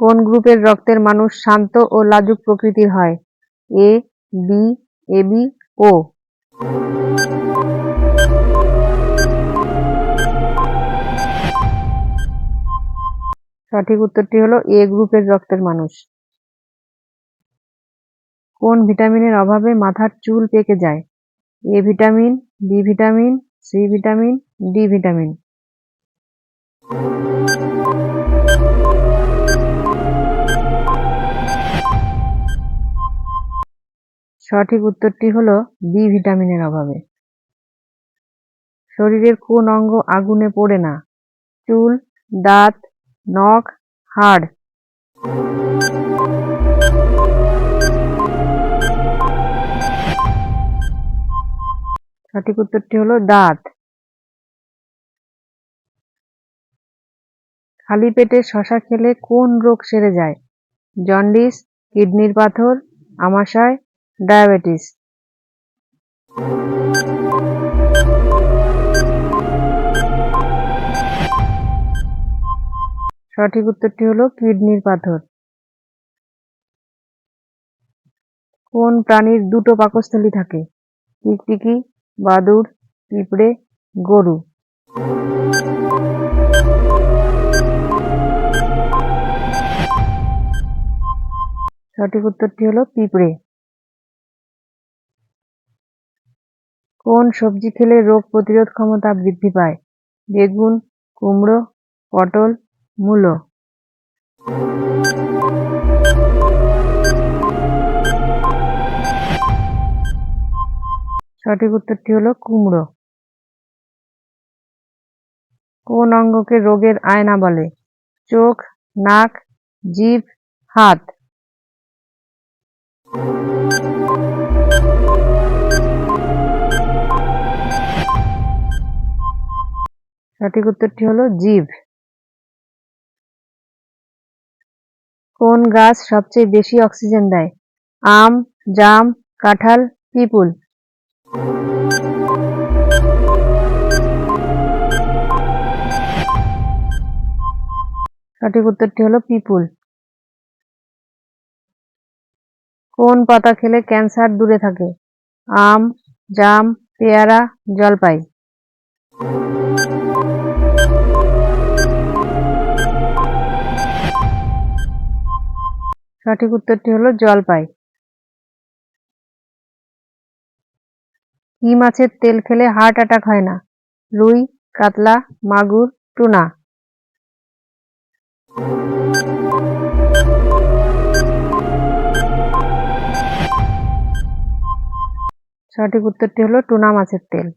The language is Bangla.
কোন গ্রুপের রক্তের মানুষ শান্ত ও লাজুক প্রকৃতির হয়? এ বি এবি ও সঠিক উত্তরটি হলো এ গ্রুপের রক্তের মানুষ। কোন ভিটামিনের অভাবে মাথার চুল পেকে যায়? A vitamin B vitamin C vitamin D vitamin. সঠিক উত্তরটি হলো বি ভিটামিনের অভাবে। শরীরের কোন অঙ্গ আগুনে পড়ে না? চুল, দাঁত, নখ, হাড়। সঠিক উত্তরটি হলো দাঁত। খালি পেটে শশা খেলে কোন রোগ সেরে যায়? জন্ডিস, কিডনির পাথর, আমাশয় ডায়াবেটিস। সঠিক উত্তরটি হলো কিডনির পাথর। কোন প্রাণীর দুটো পাকস্থলী থাকে? টিকটিকি বাদুড়, পিঁপড়ে, গরু। সঠিক উত্তরটি হলো পিঁপড়ে। কোন সবজি খেলে রোগ প্রতিরোধ ক্ষমতা বৃদ্ধি পায়? বেগুন, কুমড়ো, পটল, মূলো। সঠিক উত্তরটি হলো কুমড়ো। কোন অঙ্গকে রোগের আয়না বলে? চোখ, নাক, জিভ, হাত। সঠিক উত্তরটি হলো জীব। কোন গাছ সবচেয়ে বেশি অক্সিজেন দেয়? আম, জাম, কাঁঠাল, পিপুল। সঠিক উত্তরটি হলো পিপুল। কোন পাতা খেলে ক্যান্সার দূরে থাকে? আম, জাম, পেয়ারা, জলপাই। সঠিক উত্তরটি হলো জলপাই। কি মাছের তেল খেলে হার্ট অ্যাটাক হয় না? রুই, কাতলা, মাগুর, টুনা। সঠিক উত্তরটি হলো টুনা মাছের তেল।